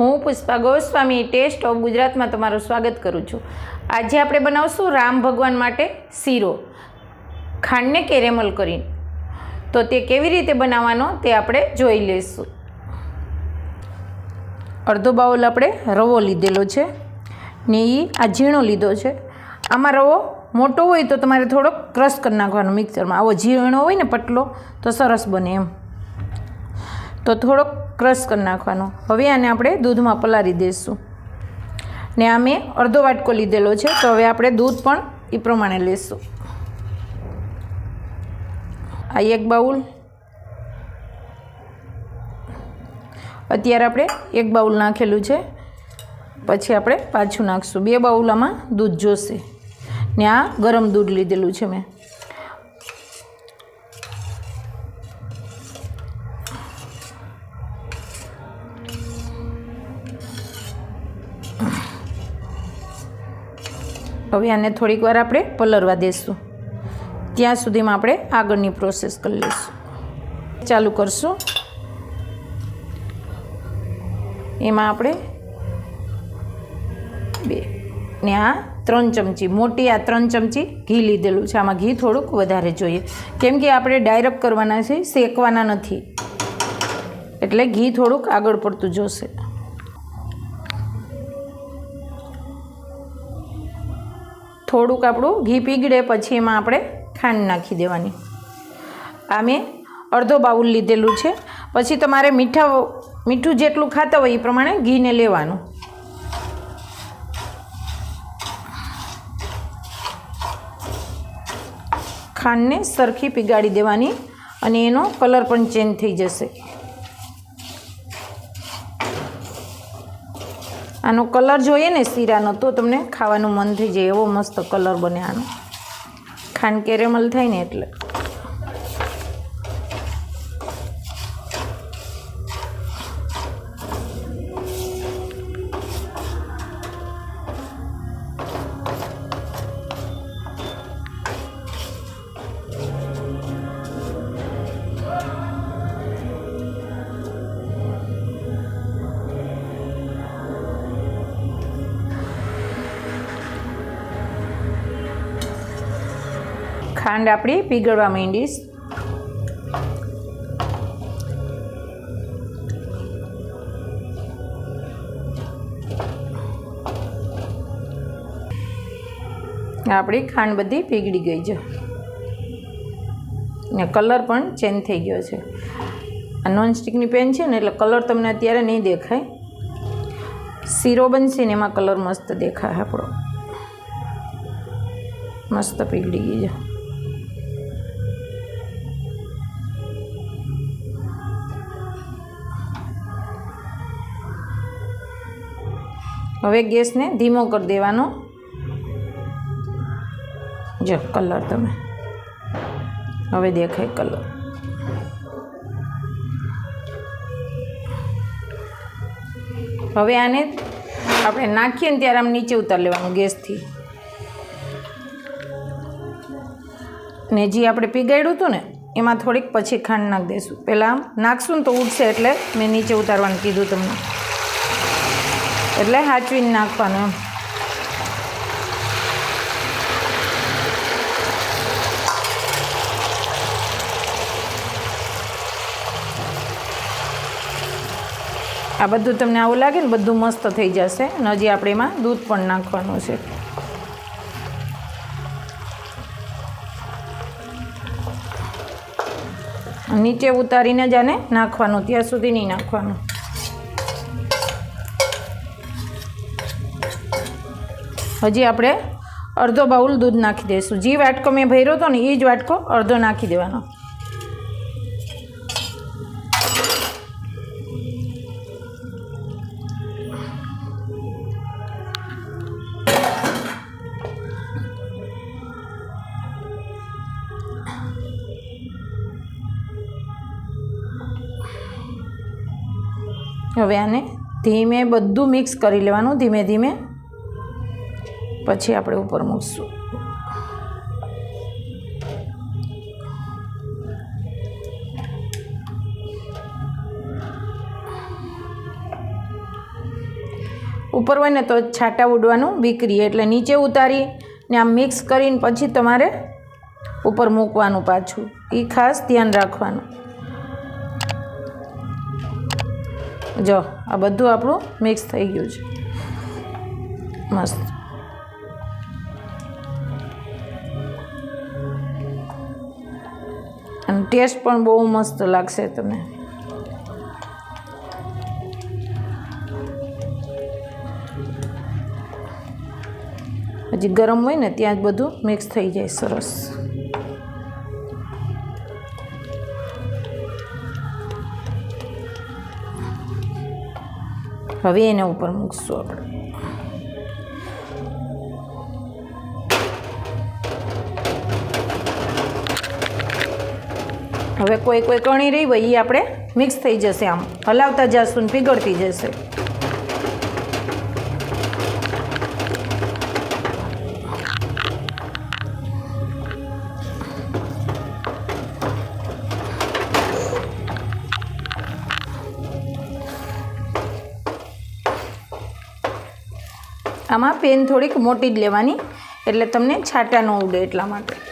હું Pushpa Goswami test of ગુજરાતમાં તમારું સ્વાગત કરું છું. આજે આપણે બનાવશું રામ ભગવાન માટે શીરો. ખાંડને કેરેમલ કરીને. તો તે કેવી રીતે બનાવવાનો તે આપણે જોઈ લઈશું. અડધો બાઉલ આપણે રવો લીધેલો છે ને એ આ ઝીણો લીધો છે. આમાં રવો મોટો હોય તો તમારે થોડોક ક્રશ કરી નાખવાનો મિક્સરમાં. આવો ઝીણો હોય ને પટલો તો સરસ બને એમ. તો થોડોક ક્રશ કરી નાખવાનો. હવે આને આપણે દૂધમાં પલાળી દઈશું. ને આ મેં અડધો વાટકો લીધેલો છે, તો હવે આપણે દૂધ પણ એ પ્રમાણે લેશું. આ એક બાઉલ. અત્યારે આપણે એક બાઉલ નાખેલું છે, પછી આપણે પાછું નાખશું. બે બાઉલ આમાં દૂધ જોશે. ને આ ગરમ દૂધ લીધેલું છે મેં. હવે આને થોડીક વાર આપણે પલરવા દઈશું ત્યાં સુધીમાં આપણે આગળની પ્રોસેસ કરી લઈશું. ચાલુ કરશું. એમાં આપણે બે ને આ ત્રણ ચમચી, મોટી આ ત્રણ ચમચી ઘી લીધેલું છે. આમાં ઘી થોડુંક વધારે જોઈએ. કેમ કે આપણે ડાયરેક્ટ કરવાના છે, શેકવાના નથી. એટલે ઘી થોડુંક આગળ પડતું જોશે. થોડુંક આપણું ઘી પીગળે પછી એમાં આપણે ખાંડ નાખી દેવાની. આ મેં અડધો બાઉલ લીધેલું છે. પછી તમારે મીઠા મીઠું જેટલું ખાતા હોય એ પ્રમાણે ઘીને લેવાનું. ખાંડને સરખી પીગાડી દેવાની અને એનો કલર પણ ચેન્જ થઈ જશે. આનો કલર જોઈએ ને શીરાનો, તો તમને ખાવાનું મન થઈ જાય, એવો મસ્ત કલર બને આનો. ખાંડ કેરેમલ થાય ને એટલે. ખાંડ આપણી પીગળવા માંડીશ. આપણી ખાંડ બધી પીગળી ગઈ છે. ને કલર પણ ચેન્જ થઈ ગયો છે. આ નોનસ્ટિકની પેન છે ને એટલે કલર તમને અત્યારે નહીં દેખાય. શીરો બનશે ને એમાં કલર મસ્ત દેખાય આપણો. મસ્ત પીગળી ગઈ છે. હવે ગેસને ધીમો કરી દેવાનો. જો, કલર તમે. હવે દેખાય કલર. હવે આને આપણે નાખીએ ને ત્યારે આમ નીચે ઉતાર લેવાનું ગેસથી. ને જે આપણે પીગાડ્યું હતું ને, એમાં થોડીક પછી ખાંડ નાખી દઈશું પહેલાં નાખશું ને તો ઉઠશે એટલે મેં નીચે ઉતારવાનું કીધું તમને. એટલે હાચવીને નાખવાનું એમ. આ બધું તમને આવું લાગે ને, બધું મસ્ત થઈ જશે. અને આપણે એમાં દૂધ પણ નાખવાનું છે. નીચે ઉતારીને જ આને નાખવાનું, ત્યાં સુધી નહીં નાખવાનું. હજી આપણે અડધો બાઉલ દૂધ નાખી દઈશું. જે વાટકો મેં ભર્યો હતો ને એ જ વાટકો અડધો નાખી દેવાનો. હવે આને ધીમે બધું મિક્સ કરી લેવાનું, ધીમે ધીમે પછી આપણે ઉપર મૂકશું. ઉપર હોય ને તો છાંટા ઉડવાનું બીકરી એટલે નીચે ઉતારી ને આમ મિક્સ કરીને પછી તમારે ઉપર મૂકવાનું પાછું. એ ખાસ ધ્યાન રાખવાનું. જો, આ બધું આપણું મિક્સ થઈ ગયું છે. મસ્ત. ટેસ્ટ પણ બહુ મસ્ત લાગશે તમને. હજી ગરમ હોય ને ત્યાં જ બધું મિક્સ થઈ જાય સરસ. હવે એના ઉપર મૂકશું આપણે. હવે કોઈ કોઈ કણી રહી હોય એ આપણે મિક્સ થઈ જશે આમ. હલાવતા જશું ને પીગળતી જશે. આમાં પેન થોડીક મોટી જ લેવાની, એટલે તમને છાંટા ન ઉડે એટલા માટે.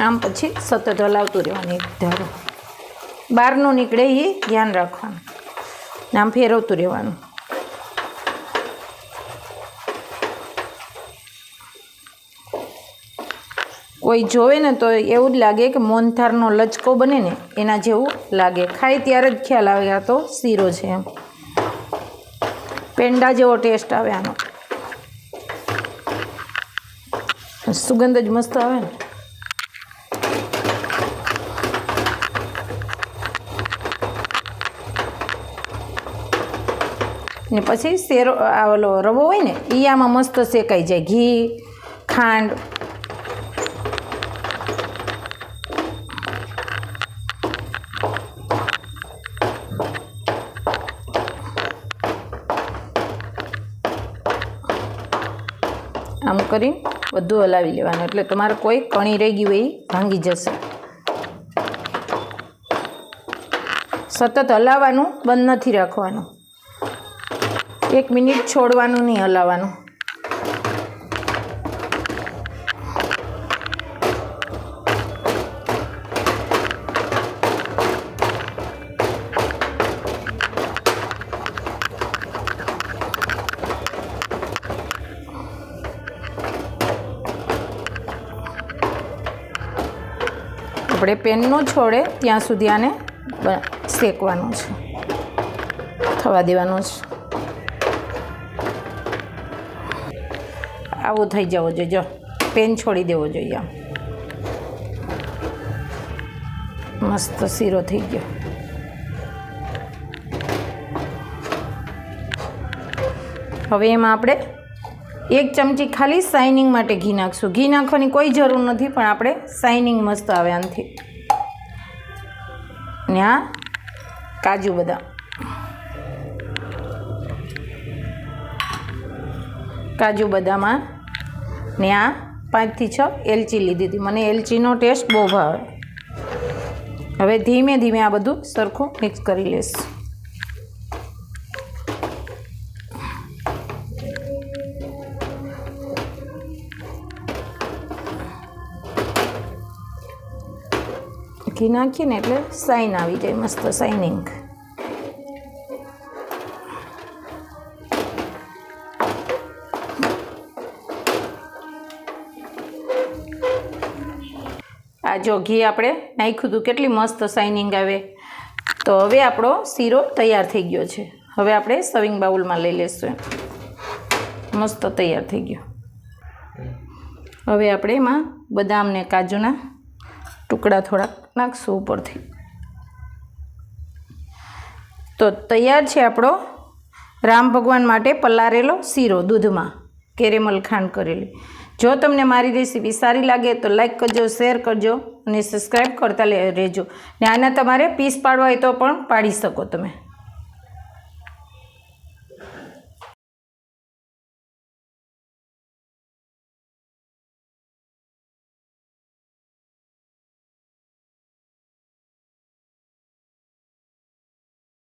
આમ પછી સતત હલાવતું રહેવાનું એક ધારો. બહારનું નીકળે એ ધ્યાન રાખવાનું. ને આમ ફેરવતું રહેવાનું. કોઈ જોવે ને તો એવું જ લાગે કે મોનથારનો લચકો બને ને એના જેવું લાગે. ખાય ત્યારે જ ખ્યાલ આવે આ તો શીરો છે એમ. પેંડા જેવો ટેસ્ટ આવે આનો. સુગંધ જ મસ્ત આવે ને. ને પછી શેરો ઓલો રવો હોય ને એ આમાં મસ્ત શેકાઈ જાય. ઘી, ખાંડ. આમ કરી બધું હલાવી લેવાનું. એટલે તમારે કોઈ કણી રહી ગયું હોય ભાંગી જશે. સતત હલાવવાનું, બંધ નથી રાખવાનું. એક મિનિટ છોડવાનું નહીં, હલાવવાનું. આપણે પેન ન છોડે, ત્યાં સુધી આને શેકવાનું છે. થવા દેવાનું છે. આવું થઈ જવું જોઈએ. જો, પેન છોડી દેવો જોઈએ મસ્ત શીરો થઈ ગયો. હવે એમાં આપણે એક ચમચી ખાલી શાઇનિંગ માટે ઘી નાખશું. ઘી નાખવાની કોઈ જરૂર નથી, પણ આપણે શાઇનિંગ મસ્ત આવે આનાથી. ને આ કાજુ બદામ. કાજુ બદામા ને આ પાંચથી છ એલચી લીધી હતી. મને એલચીનો ટેસ્ટ બહુ ભાવે. હવે ધીમે ધીમે આ બધું સરખું મિક્સ કરી લઈશ ઘી નાખીએ ને એટલે સાઈન આવી જાય, મસ્ત સાઇનિંગ આ જો ઘી આપણે નાખ્યું હતું, કેટલી મસ્ત શાઇનિંગ આવે. તો હવે આપણો શીરો તૈયાર થઈ ગયો છે. હવે આપણે સવિંગ બાઉલમાં લઈ લઈશું મસ્ત તૈયાર થઈ ગયો. હવે આપણે એમાં બદામ ને કાજુના ટુકડા થોડાક નાખશું ઉપરથી. તો તૈયાર છે આપણો રામ ભગવાન માટે પલારેલો શીરો દૂધમાં, કેરેમલ ખાંડ કરેલી. જો તમને મારી રેસીપી સારી લાગે તો લાઇક કરજો, શેર કરજો અને સબસ્ક્રાઈબ કરતા રહેજો. ને આના તમારે પીસ પાડવા હોય તો પણ પાડી શકો તમે.